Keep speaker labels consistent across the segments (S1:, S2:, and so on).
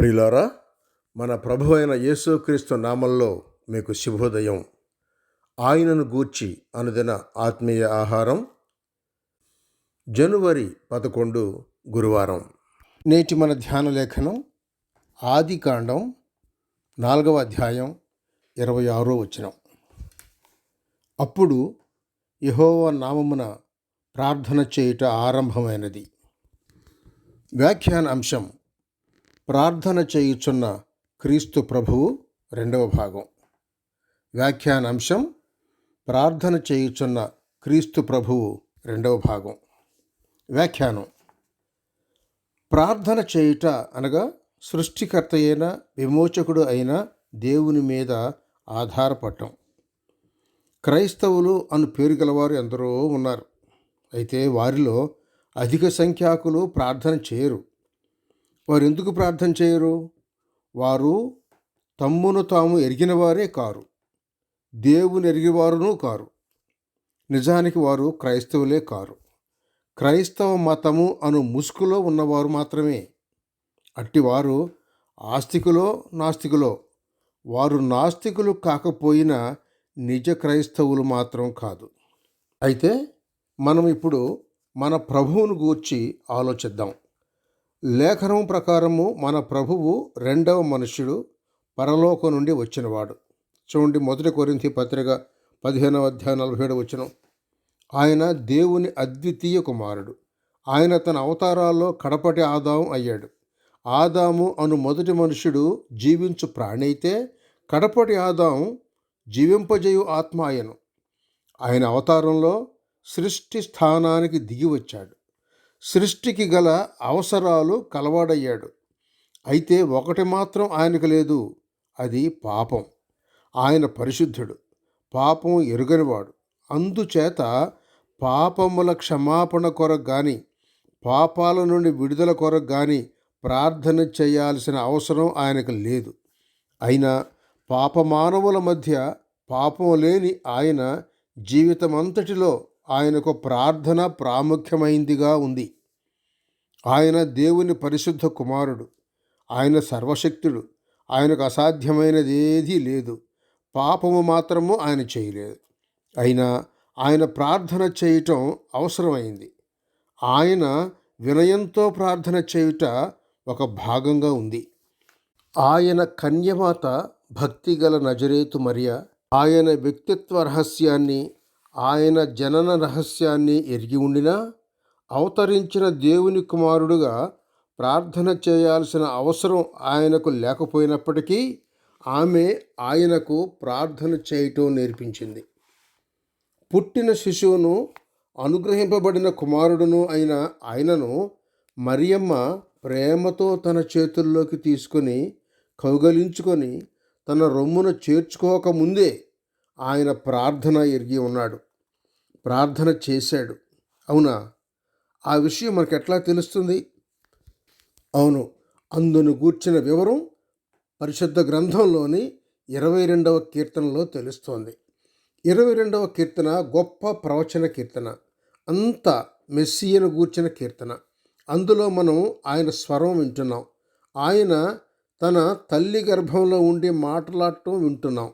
S1: ప్రియులారా మన ప్రభు అయిన యేసుక్రీస్తు నామంలో మీకు శుభోదయం. ఆయనను గూర్చి అనుదిన ఆత్మీయ ఆహారం. జనవరి పదకొండు గురువారం. నేటి మన ధ్యాన లేఖనం ఆది కాండం నాలుగవ అధ్యాయం ఇరవై ఆరో వచనం. అప్పుడు యహోవ నామమున ప్రార్థన చేయుట ఆరంభమైనది. వ్యాఖ్యాన అంశం ప్రార్థన చేయుచున్న క్రీస్తు ప్రభువు రెండవ భాగం. వ్యాఖ్యానాంశం ప్రార్థన చేయుచున్న క్రీస్తు ప్రభువు రెండవ భాగం. వ్యాఖ్యానం. ప్రార్థన చేయుట అనగా సృష్టికర్త అయిన విమోచకుడు అయిన దేవుని మీద ఆధారపడటం. క్రైస్తవులు అను పేరు గలవారు ఎందరో ఉన్నారు. అయితే వారిలో అధిక సంఖ్యాకులు ప్రార్థన చేయరు. వారు ఎందుకు ప్రార్థన చేయరు? వారు తమ్మును తాము ఎరిగిన వారే కారు. దేవుని ఎరిగివారునూ కారు. నిజానికి వారు క్రైస్తవులే కారు. క్రైస్తవ మతము అను ముసుగులో ఉన్నవారు మాత్రమే. అట్టివారు ఆస్తికులో నాస్తికులో. వారు నాస్తికులు కాకపోయినా నిజ క్రైస్తవులు మాత్రం కాదు. అయితే మనం ఇప్పుడు మన ప్రభువును గూర్చి ఆలోచిద్దాం. లేఖనం ప్రకారము మన ప్రభువు రెండవ మనుష్యుడు పరలోకం నుండి వచ్చినవాడు. చూడండి మొదటి కొరింతి పత్రిక పదిహేనవ అధ్యాయం నలభై ఏడు వచ్చిన ఆయన దేవుని అద్వితీయ కుమారుడు. ఆయన తన అవతారాల్లో కడపటి ఆదాము అయ్యాడు. ఆదాము అను మొదటి మనుష్యుడు జీవించు ప్రాణి అయితే కడపటి ఆదాము జీవింపజేయు ఆత్మ ఆయను ఆయన అవతారంలో సృష్టి స్థానానికి దిగి వచ్చాడు. సృష్టికి గల అవసరాలు కలవాడయ్యాడు. అయితే ఒకటి మాత్రం ఆయనకు లేదు అది పాపం. ఆయన పరిశుద్ధుడు పాపం ఎరుగనివాడు. అందుచేత పాపముల క్షమాపణ కొరకు కానీ పాపాల నుండి విడుదల కొరకు కానీ ప్రార్థన చేయాల్సిన అవసరం ఆయనకు లేదు. అయినా పాపమానవుల మధ్య పాపం లేని ఆయన జీవితమంతటిలో ఆయనకు ప్రార్థన ప్రాముఖ్యమైందిగా ఉంది. ఆయన దేవుని పరిశుద్ధ కుమారుడు. ఆయన సర్వశక్తుడు. ఆయనకు అసాధ్యమైనది ఏదీ లేదు. పాపము మాత్రము ఆయన చేయలేదు. అయినా ఆయన ప్రార్థన చేయటం అవసరమైంది. ఆయన వినయంతో ప్రార్థన చేయుట ఒక భాగంగా ఉంది. ఆయన కన్యమాత భక్తిగల నజరేతు మరియ ఆయన వ్యక్తిత్వ రహస్యాన్ని ఆయన జనన రహస్యాన్ని ఎరిగి ఉండినా అవతరించిన దేవుని కుమారుడుగా ప్రార్థన చేయాల్సిన అవసరం ఆయనకు లేకపోయినప్పటికీ ఆమె ఆయనకు ప్రార్థన చేయటం నేర్పించింది. పుట్టిన శిశువును అనుగ్రహింపబడిన కుమారుడును అయిన ఆయనను మరియమ్మ ప్రేమతో తన చేతుల్లోకి తీసుకొని కౌగలించుకొని తన రొమ్మున చేర్చుకోకముందే ఆయన ప్రార్థన ఎరిగి ఉన్నాడు. ప్రార్థన చేశాడు. అవునా? ఆ విషయం మనకు ఎట్లా తెలుస్తుంది? అవును. అందును గూర్చిన వివరం పరిశుద్ధ గ్రంథంలోని ఇరవై రెండవ కీర్తనలో తెలుస్తోంది. ఇరవై రెండవ కీర్తన గొప్ప ప్రవచన కీర్తన. అంత మెస్సియను గూర్చిన కీర్తన. అందులో మనం ఆయన స్వరం వింటున్నాం. ఆయన తన తల్లి గర్భంలో ఉండి మాట్లాడటం వింటున్నాం.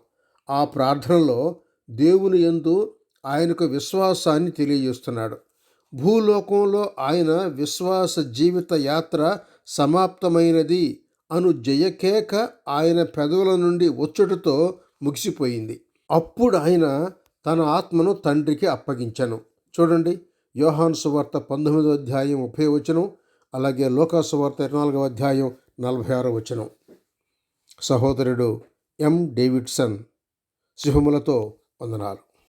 S1: ఆ ప్రార్థనలో దేవుని ఎందు ఆయనకు విశ్వాసాన్ని తెలియజేస్తున్నాడు. భూలోకంలో ఆయన విశ్వాస జీవిత యాత్ర సమాప్తమైనది అను జయకేక ఆయన పెదవుల నుండి వచ్చుటతో ముగిసిపోయింది. అప్పుడు ఆయన తన ఆత్మను తండ్రికి అప్పగించను. చూడండి యోహాన్ సువార్త పంతొమ్మిదో అధ్యాయం ముప్పై వచనం అలాగే లోకాసువార్త ఇరవై అధ్యాయం నలభై ఆరో వచనం. సహోదరుడు ఎం. డేవిడ్సన్ శుభములతో వందనాలు.